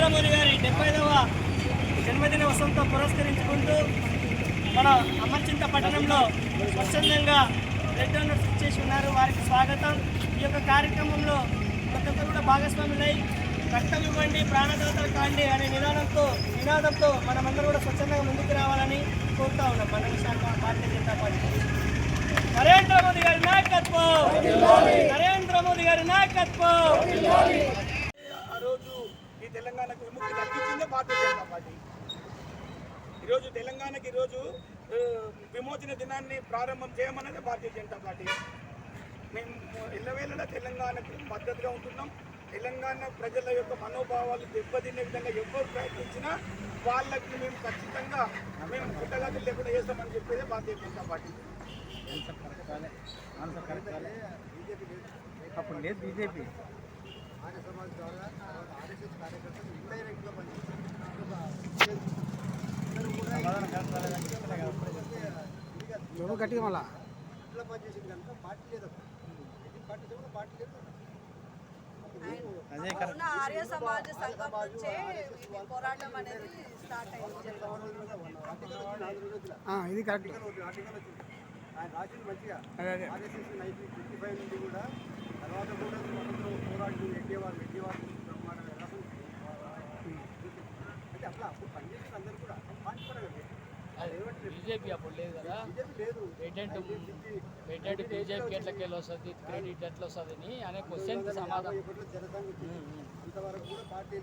నరేంద్రమోదీ గారి డెబ్బైదవ జన్మదిన వసంతో పురస్కరించుకుంటూ మన అమర్చింత పట్టణంలో స్వచ్ఛందంగా రెడ్ డోనర్స్ చేసి ఉన్నారు. వారికి స్వాగతం. ఈ యొక్క కార్యక్రమంలో ప్రతి కూడా భాగస్వాములై రక్తం ఇవ్వండి ప్రాణదాతలు కాండి అనే నినాదంతో నినాదంతో మనమందరం కూడా స్వచ్ఛందంగా ముందుకు రావాలని కోరుతా ఉన్నాం. మన శాఖ భారతీయ జనతా పార్టీ. నరేంద్ర మోదీ గారి నాయకత్వం! నరేంద్ర మోదీ గారి నాయకత్వం! ఈరోజు తెలంగాణకి ఈరోజు విమోచన దినాన్ని ప్రారంభం చేయమన్నది భారతీయ జనతా పార్టీ. మేము ఇళ్ళవేళలా తెలంగాణకు మద్దతుగా ఉంటున్నాం. తెలంగాణ ప్రజల యొక్క మనోభావాలు దెబ్బతినే విధంగా ఎవరు ప్రయత్నించినా వాళ్ళకి మేము ఖచ్చితంగా మేము పుట్టగతులు లేకుండా చేస్తామని చెప్పేది భారతీయ జనతా పార్టీ. అప్పుడు లేదు బీజేపీ. ఆర్య సమాజ్ ద్వారా ఎవరు గట్టిగా మళ్ళా. ఇట్లా పనిచేసింది కనుక పార్టీ లేదు పార్టీ కూడా పార్టీ లేదు ఆర్య సమాజ సంఘం నుంచే పోరాటం అనేది స్టార్ట్ అయింది. ఆ, ఇది కరెక్ట్. ఆయన రాసింది మంచిగా. ఆర్ఎస్ఎస్ నైన్టీన్ ఫిఫ్టీ ఫైవ్ నుండి కూడా స్వతంత్ర పోరాటం ఎడ్డేవారు ఎడ్డేవారు బ్రహ్మాండంగా రాసింది. అంటే అట్లా అప్పుడు పనిచేసిన అందరూ కూడా పార్టీ పరంగా బీజేపీ అప్పుడు లేదు కదా. పేటెంట్ పేటెంట్ బీజేపీకి ఎట్లకి వెళ్ళి వస్తుంది క్రెడిట్ ఎట్లా వస్తుంది అని అనే క్వశ్చన్ సమాధానం. కూడా పార్టీ